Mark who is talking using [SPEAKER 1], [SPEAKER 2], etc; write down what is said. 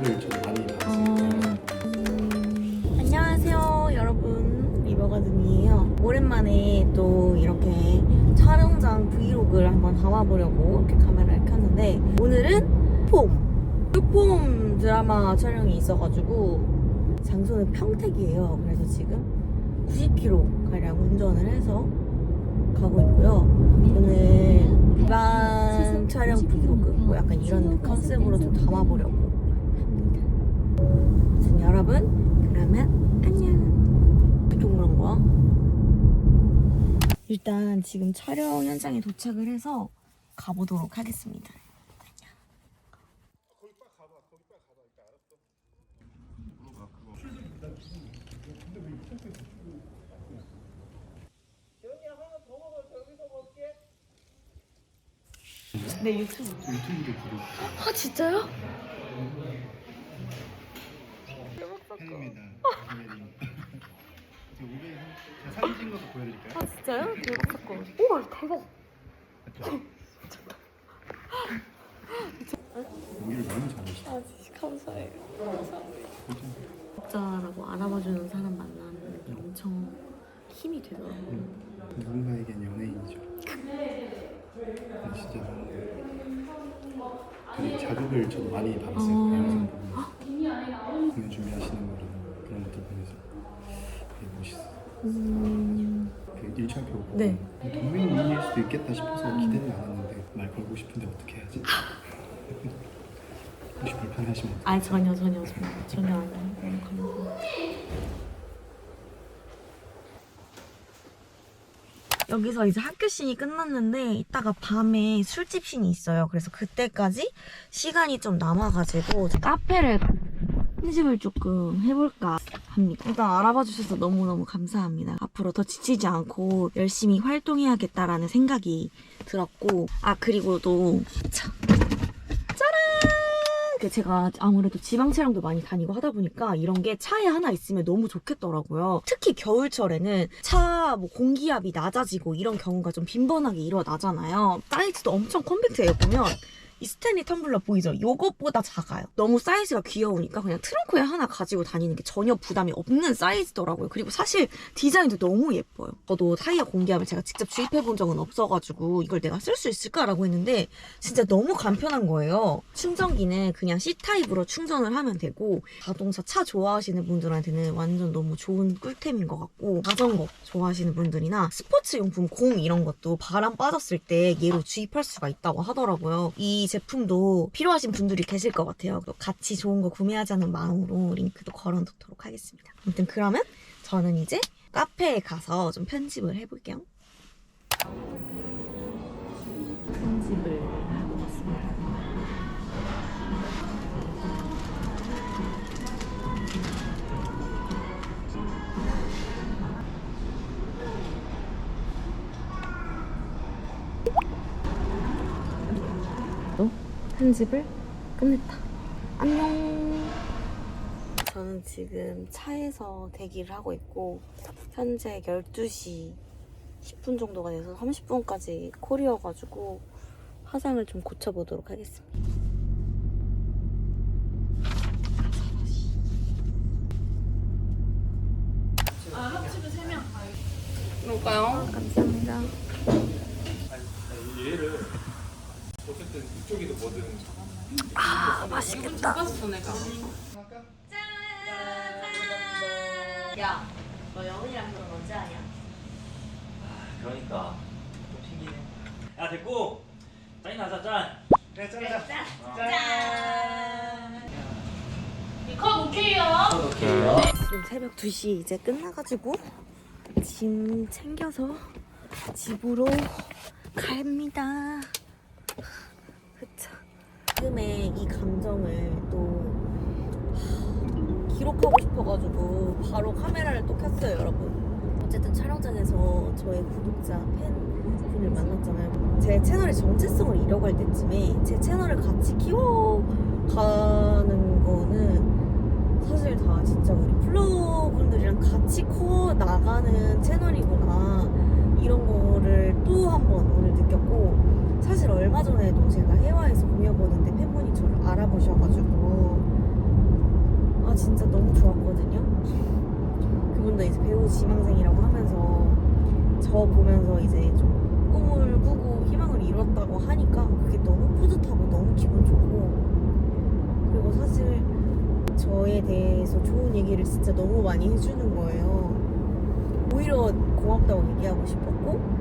[SPEAKER 1] 자극을 좀 많이
[SPEAKER 2] 어.
[SPEAKER 1] 받았어요.
[SPEAKER 2] 음, 안녕하세요 여러분. 리버가든이에요. 오랜만에 또 이렇게 촬영장 브이로그를 한번 담아보려고 이렇게 카메라를 켰는데 오늘은 폼! 폼 드라마 촬영이 있어가지고 장소는 평택이에요. 그래서 지금 90km 가량 운전을 해서 가고 있고요. 오늘 일반 촬영 브이로그 뭐 약간 이런 컨셉으로 좀 담아보려고 여러분 그러면 안녕 그런 거야? 일단 지금 촬영 현장에 도착을 해서 가보도록 하겠습니다 네 유튜브
[SPEAKER 1] 유튜브도 구독.
[SPEAKER 2] 아 진짜요?
[SPEAKER 1] 팬입니다. 김혜림. 저 500, 제가 사진 찍은 것도 보여드릴까요?
[SPEAKER 2] 아 진짜요? 대박 사건 대박
[SPEAKER 1] 연기를 너무 잘하시죠.
[SPEAKER 2] 아 진짜 감사해요 알아봐주는 사람 만나는 게 엄청 힘이 되더라고요
[SPEAKER 1] 누군가에겐 연예인이죠. 근데 진짜 되게 자극을 좀 많이 받았어요.
[SPEAKER 2] 어.
[SPEAKER 1] 영상 보면서 공연 준비하시는 거랑 그런 것들 보면서 되게 멋있어요.
[SPEAKER 2] 음...
[SPEAKER 1] 그 1차 교고
[SPEAKER 2] 네.
[SPEAKER 1] 동명이인일 수도 있겠다 싶어서 기대는 안 했는데 말 걸고 싶은데 어떻게 해야지? 혹시 불편하시면?
[SPEAKER 2] 아니 전혀 전혀 전혀 전혀 아니에요 너무 여기서 이제 학교 씬이 끝났는데 이따가 밤에 술집 씬이 있어요 그래서 그때까지 시간이 좀 남아가지고 카페를 편집을 조금 해볼까 합니다 일단 알아봐 주셔서 너무너무 감사합니다 앞으로 더 지치지 않고 열심히 활동해야겠다라는 생각이 들었고 아 그리고 또 참. 그 제가 아무래도 지방 촬영도 많이 다니고 하다 보니까 이런 게 차에 하나 있으면 너무 좋겠더라고요. 특히 겨울철에는 차 뭐 공기압이 낮아지고 이런 경우가 좀 빈번하게 일어나잖아요. 사이즈도 엄청 컴팩트해요. 보면 이 스탠리 텀블러 보이죠? 요것보다 작아요. 너무 사이즈가 귀여우니까 그냥 트렁크에 하나 가지고 다니는 게 전혀 부담이 없는 사이즈더라고요. 그리고 사실 디자인도 너무 예뻐요. 저도 타이어 공기압을 제가 직접 주입해 본 적은 없어가지고 이걸 내가 쓸 수 있을까라고 했는데 진짜 너무 간편한 거예요. 충전기는 그냥 C타입으로 충전을 하면 되고 자동차 차 좋아하시는 분들한테는 완전 너무 좋은 꿀템인 것 같고 자전거 좋아하시는 분들이나 스포츠 용품 공 이런 것도 바람 빠졌을 때 얘로 주입할 수가 있다고 하더라고요. 이 제품도 필요하신 분들이 계실 것 같아요. 같이 좋은 거 구매하자는 마음으로 링크도 걸어놓도록 하겠습니다. 아무튼 그러면 저는 이제 카페에 가서 좀 편집을 해볼게요. 편집을 끝냈다. 안녕. 저는 지금 차에서 대기를 하고 있고 현재 12시 10분 정도가 돼서 30분까지 콜이어가지고 화장을 좀 고쳐보도록 하겠습니다.
[SPEAKER 3] 그럴까요?
[SPEAKER 2] 감사합니다.
[SPEAKER 4] 얘를 어쨌든 이 쪽이든 뭐든
[SPEAKER 2] 아, 맛있겠다.
[SPEAKER 3] 똑같았어 내가
[SPEAKER 2] 야, 너 영은이랑 그럼 언제 하냐?
[SPEAKER 5] 그러니까 좀 튕기네. 야 됐고 짠이나 하자 짠.
[SPEAKER 1] 그래 짜자.
[SPEAKER 2] 짠!
[SPEAKER 3] 컵 오케이요
[SPEAKER 2] 지금 새벽 2시 이제 끝나가지고 짐 챙겨서 집으로 갑니다. 지금의 이 감정을 또 하, 기록하고 싶어가지고 바로 카메라를 또 켰어요, 여러분. 어쨌든 촬영장에서 저의 구독자 팬분을 만났잖아요. 제 채널의 정체성을 잃어갈 때쯤에 제 채널을 같이 키워가는 거는 사실 다 진짜 우리 플로분들이랑 같이 커 나가는 채널이구나 이런 거를 또 한 번 오늘 느꼈고 사실 얼마 전에도 제가 해외에서 공연 보는데 팬분이 저를 알아보셔가지고 아 진짜 너무 좋았거든요. 그분도 이제 배우 지망생이라고 하면서 저 보면서 이제 좀 꿈을 꾸고 희망을 이뤘다고 하니까 그게 너무 뿌듯하고 너무 기분 좋고 그리고 사실 저에 대해서 좋은 얘기를 진짜 너무 많이 해주는 거예요. 오히려 고맙다고 얘기하고 싶었고